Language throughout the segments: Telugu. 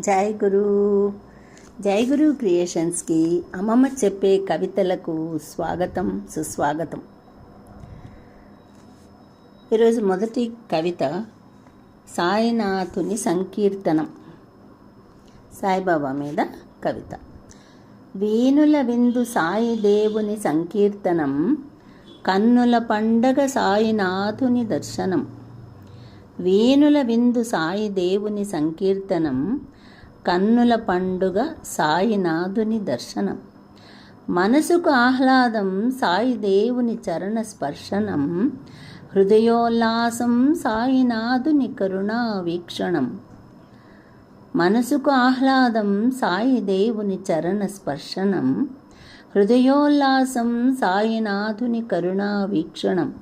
జై గురు. జై గురు క్రియేషన్స్కి అమ్మమ్మ చెప్పే కవితలకు స్వాగతం సుస్వాగతం. ఈరోజు మొదటి కవిత సాయినాథుని సంకీర్తనం. సాయిబాబా మీద కవిత. వీణుల విందు సాయి దేవుని సంకీర్తనం కన్నుల పండగ సాయినాథుని దర్శనం. వీణుల విందు సాయి దేవుని సంకీర్తనం కన్నుల పండుగ సాయినాథుని దర్శనం. మనసుకు ఆహ్లాదం సాయిదేవుని చరణ స్పర్శనం. హృదయోల్లాసం సాయినాథుని కరుణా వీక్షణం మనసుకు ఆహ్లాదం సాయిదేవుని చరణ స్పర్శనం. హృదయోల్లాసం సాయినాథుని కరుణా వీక్షణం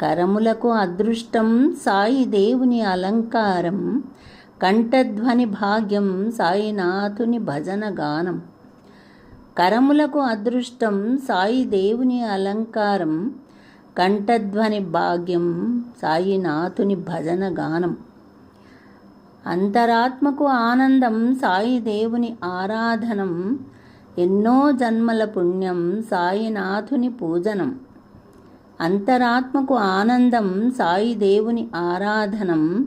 కరములకు అదృష్టం సాయిదేవుని అలంకారం. కంఠధ్వని భాగ్యం సాయినాథుని భజన గానం. కరములకు అదృష్టం సాయి దేవుని అలంకారం. కంఠధ్వని భాగ్యం సాయినాథుని భజన గానం. అంతరాత్మకు ఆనందం సాయి దేవుని ఆరాధనం. ఎన్నో జన్మల పుణ్యం సాయినాథుని పూజనం. అంతరాత్మకు ఆనందం సాయి దేవుని ఆరాధనం.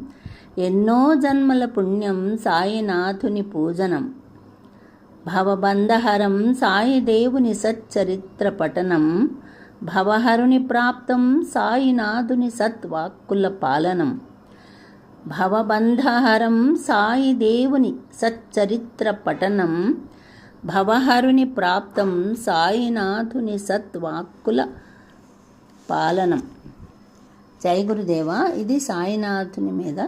ఎన్నో జన్మల పుణ్యం సాయినాథుని పూజనం. భవబంధహరం సాయిదేవుని సచ్చరిత్ర పఠనం. భవహరుని ప్రాప్తం సాయినాథుని సత్వాక్కుల పాలనం. భవబంధహరం సాయిదేవుని సచ్చరిత్ర పఠనం. భవహరుని ప్రాప్తం సాయినాథుని సత్వాక్కుల పాలనం. జై గురుదేవ ఇది సాయినాథుని మీద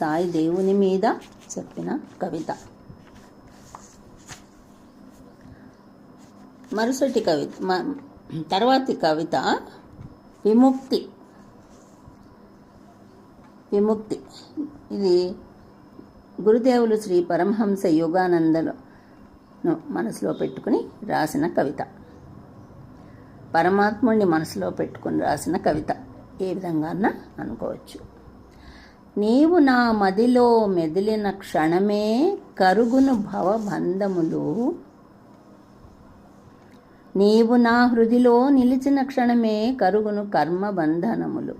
సాయి దేవుని మీద చెప్పిన కవిత. మరుసటి కవిత మ- తర్వాతి కవిత విముక్తి. విముక్తి. ఇది గురుదేవులు శ్రీ పరమహంస యోగానందను మనసులో పెట్టుకుని రాసిన కవిత. పరమాత్ముడిని మనసులో పెట్టుకుని రాసిన కవిత. ఏ విధంగా అనుకోవచ్చు. నీవు నా మదిలో మెదిలిన క్షణమే కరుగును భవబంధములు. నీవు నా హృదిలో నిలిచిన క్షణమే కరుగును కర్మబంధనములు.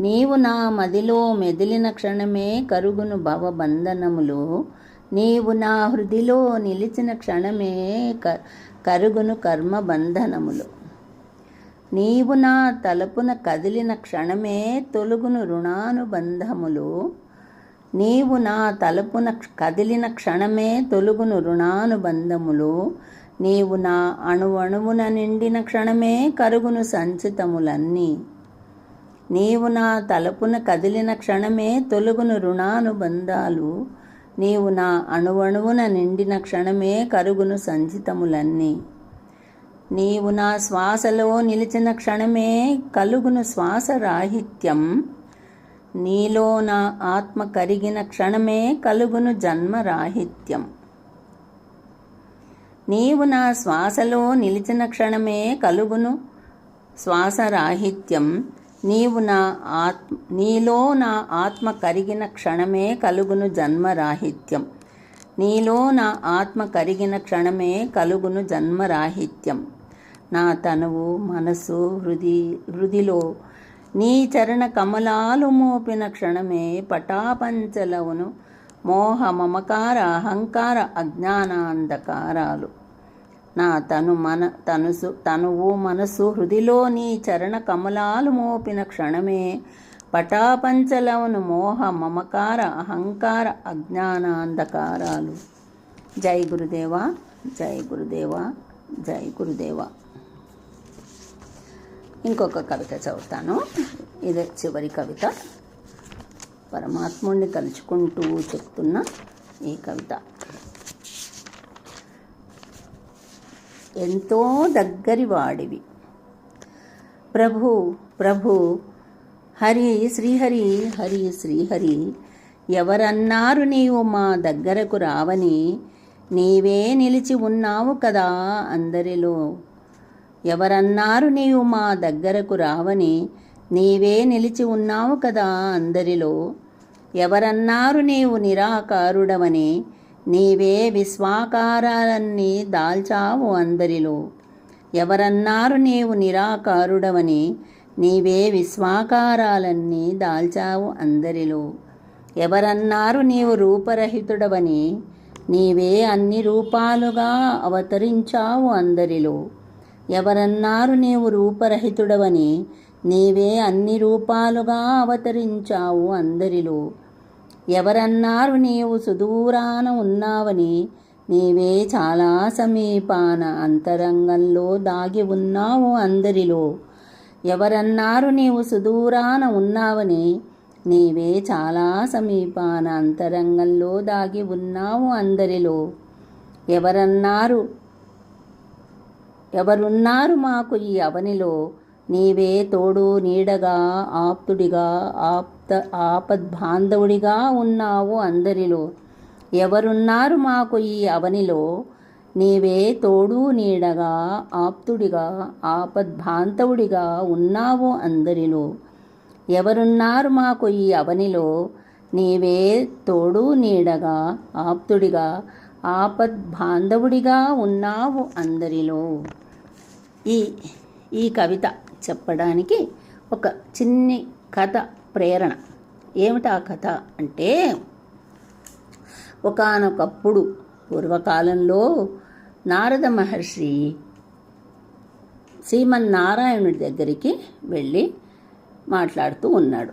నీవు నా మదిలో మెదిలిన క్షణమే కరుగును భవబంధనములు. నీవు నా హృదిలో నిలిచిన క్షణమే క కరుగును కర్మబంధనములు. నీవు నా తలుపున కదిలిన క్షణమే తొలుగును రుణానుబంధములు. నీవు నా తలుపున కదిలిన క్షణమే తొలుగును రుణానుబంధములు. నీవు నా అణువణువున నిండిన క్షణమే కరుగును సంచితములన్నీ. నీవు నా తలుపున కదిలిన క్షణమే తొలుగును రుణానుబంధాలు. నీవు నా అణువణువున నిండిన క్షణమే కరుగును సంచితములన్నీ. నీవు నా శ్వాసలో నిలిచిన క్షణమే కలుగును శ్వాసరాహిత్యం నీలో నా ఆత్మ కరిగిన క్షణమే కలుగును జన్మరాహిత్యం నీవు నా శ్వాసలో నిలిచిన క్షణమే కలుగును శ్వాసరాహిత్యం నీవు నా ఆత్మ నీలో నా ఆత్మ కరిగిన క్షణమే కలుగును జన్మరాహిత్యం నీలో నా ఆత్మ కరిగిన క్షణమే కలుగును జన్మరాహిత్యం నా తనువు మనసు హృది హృదిలో నీ చరణ కమలాలు మోపిన క్షణమే పటాపంచలవును. మోహ మమకార అహంకార అజ్ఞానాంధకారాలు. నా తను మన తనుసు తనువు మనసు హృదిలో నీ చరణ కమలాలు మోపిన క్షణమే పటాపంచలవును. మోహ మమకార అహంకార అజ్ఞానాంధకారాలు. జై గురుదేవా జై గురుదేవా జై గురుదేవా. ఇంకొక కవిత చదువుతాను. ఇదే చివరి కవిత. పరమాత్ముడిని తలుచుకుంటూ చెప్తున్న ఈ కవిత. ఎంతో దగ్గరి వాడివి. ప్రభు ప్రభు హరి శ్రీహరి హరి శ్రీహరి ఎవరన్నారు నీవు మా దగ్గరకు రావని? నీవే నిలిచి ఉన్నావు కదా అందరిలో. ఎవరన్నారు నీవు మా దగ్గరకు రావని నీవే నిలిచి ఉన్నావు కదా అందరిలో. ఎవరన్నారు నీవు నిరాకారుడవని నీవే విశ్వాకారాలన్నీ దాల్చావు అందరిలో. ఎవరన్నారు నీవు నిరాకారుడవని నీవే విశ్వాకారాలన్నీ దాల్చావు అందరిలో. ఎవరన్నారు నీవు రూపరహితుడవని నీవే అన్ని రూపాలుగా అవతరించావు అందరిలో. ఎవరన్నారు నీవు రూపరహితుడవని నీవే అన్ని రూపాలుగా అవతరించావు అందరిలో. ఎవరన్నారు నీవు సుదూరాన ఉన్నావని నీవే చాలా సమీపాన అంతరంగంలో దాగి ఉన్నావు అందరిలో. ఎవరన్నారు నీవు సుదూరాన ఉన్నావని నీవే చాలా సమీపాన అంతరంగంలో దాగి ఉన్నావు అందరిలో. ఎవరన్నారు ఎవరున్నారు మాకు ఈ అవనిలో? నీవే తోడు నీడగా ఆప్తుడిగా ఆప్త ఆపద్బాంధవుడిగా ఉన్నావు అందరిలో. ఎవరున్నారు మాకు ఈ అవనిలో? నీవే తోడు నీడగా ఆప్తుడిగా ఆపద్భాంతవుడిగా ఉన్నావు అందరిలో. ఎవరున్నారు మాకు ఈ అవనిలో? నీవే తోడు నీడగా ఆప్తుడిగా ఆపద్బాంధవుడిగా ఉన్నావు అందరిలో. ఈ ఈ కవిత చెప్పడానికి ఒక చిన్ని కథ ప్రేరణ. ఏమిటా కథ అంటే ఒకానొకప్పుడు పూర్వకాలంలో నారద మహర్షి శ్రీమన్నారాయణుడి దగ్గరికి వెళ్ళి మాట్లాడుతూ ఉన్నాడు.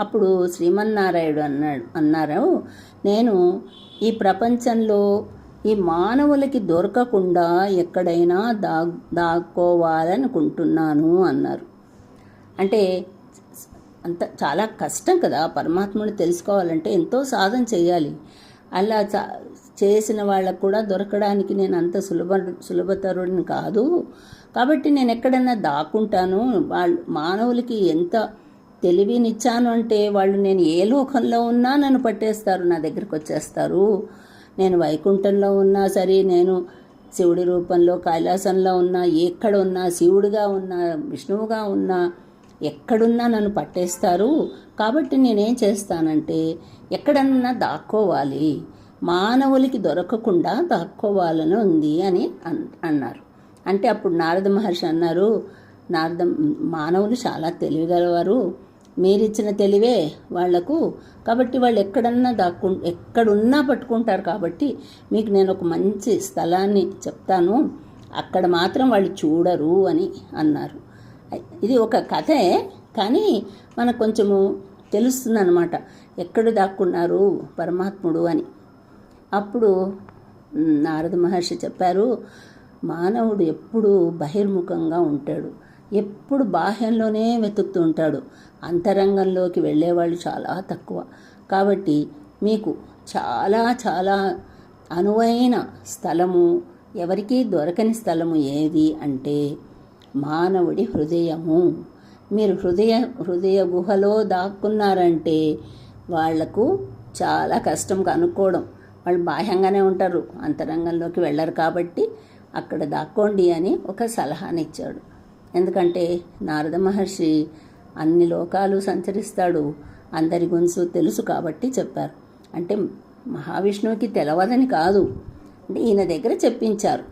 అప్పుడు శ్రీమన్నారాయణుడు అన్నాడు అన్నారు నేను ఈ ప్రపంచంలో ఈ మానవులకి దొరకకుండా ఎక్కడైనా దా దాక్కోవాలనుకుంటున్నాను అన్నారు. అంటే అంత చాలా కష్టం కదా పరమాత్ముని తెలుసుకోవాలంటే ఎంతో సాధన చేయాలి. అలా చేసిన వాళ్ళకు కూడా దొరకడానికి నేను అంత సులభ సులభతరుడిని కాదు. కాబట్టి నేను ఎక్కడైనా దాక్కుంటాను. వాళ్ళు మానవులకి ఎంత తెలివినిచ్చాను అంటే వాళ్ళు నేను ఏ లోకంలో ఉన్నా నన్ను పట్టేస్తారు నా దగ్గరకు వచ్చేస్తారు. నేను వైకుంఠంలో ఉన్నా సరే నేను శివుడి రూపంలో కైలాసంలో ఉన్నా ఎక్కడ ఉన్నా శివుడిగా ఉన్నా విష్ణువుగా ఉన్నా ఎక్కడున్నా నన్ను పట్టేస్తారు. కాబట్టి నేనేం చేస్తానంటే ఎక్కడన్నా దాక్కోవాలి. మానవులకి దొరకకుండా దాక్కోవాలని ఉంది అని అన్- అన్నారు. అంటే అప్పుడు నారద మహర్షి అన్నారు నారద మానవులు చాలా తెలివిగలవారు. మీరిచ్చిన తెలివే వాళ్ళకు. కాబట్టి వాళ్ళు ఎక్కడన్నా దాక్కు ఎక్కడున్నా పట్టుకుంటారు కాబట్టి మీకు నేను ఒక మంచి స్థలాన్ని చెప్తాను. అక్కడ మాత్రం వాళ్ళు చూడరు అని అన్నారు. ఇది ఒక కథే కానీ మనకు కొంచెము తెలుస్తుంది అనమాట ఎక్కడ దాక్కున్నారు పరమాత్ముడు అని. అప్పుడు నారద మహర్షి చెప్పారు మానవుడు ఎప్పుడూ బహిర్ముఖంగా ఉంటాడు. ఎప్పుడు బాహ్యంలోనే వెతుకుతూ ఉంటాడు. అంతరంగంలోకి వెళ్ళేవాళ్ళు చాలా తక్కువ. కాబట్టి మీకు చాలా చాలా అనువైన స్థలము ఎవరికీ దొరకని స్థలము ఏది అంటే మానవుడి హృదయము. మీరు హృదయ హృదయ గుహలో దాక్కున్నారంటే వాళ్ళకు చాలా కష్టం కనుక్కోవడం. వాళ్ళు బాహ్యంగానే ఉంటారు అంతరంగంలోకి వెళ్ళరు కాబట్టి అక్కడ దాక్కోండి అని ఒక సలహానిచ్చాడు. ఎందుకంటే నారద మహర్షి అన్ని లోకాలు సంచరిస్తాడు. అందరి గొంతు తెలుసు కాబట్టి చెప్పారు. అంటే మహావిష్ణువుకి తెలవదని కాదు. అంటే ఈయన దగ్గర చెప్పించారు.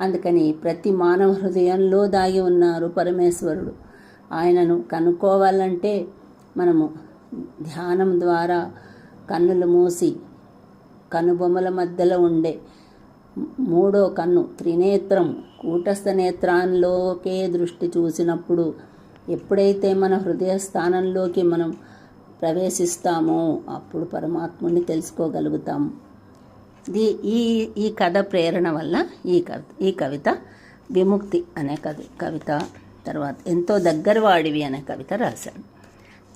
అందుకని ప్రతి మానవ హృదయంలో దాగి ఉన్నారు పరమేశ్వరుడు. ఆయనను కనుక్కోవాలంటే మనము ధ్యానం ద్వారా కన్నులు మూసి కనుబొమ్మల మధ్యలో ఉండే మూడో కన్ను. త్రినేత్రం. కూటస్థ నేత్రాల్లోకే దృష్టి చూసినప్పుడు ఎప్పుడైతే మన హృదయ స్థానంలోకి మనం ప్రవేశిస్తామో అప్పుడు పరమాత్ముని తెలుసుకోగలుగుతాం. ఇది ఈ ఈ కథ ప్రేరణ వల్ల ఈ కవి ఈ కవిత విముక్తి అనే కవి కవిత తర్వాత ఎంతో దగ్గరవాడివి అనే కవిత రాశాను.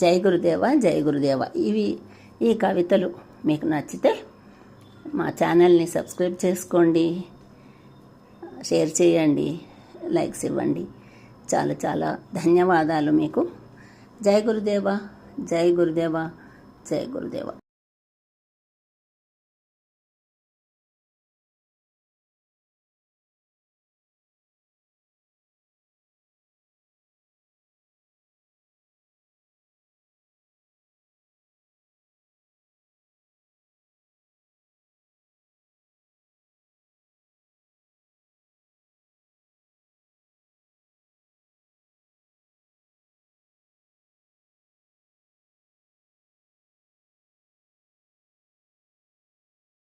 జై గురుదేవ జై గురుదేవ. ఇవి ఈ కవితలు మీకు నచ్చితే మా ఛానల్ని సబ్స్క్రైబ్ చేసుకోండి షేర్ చేయండి లైక్స్ ఇవ్వండి. చాలా చాలా ధన్యవాదాలు మీకు. జై గురుదేవ జై గురుదేవ జై గురుదేవ.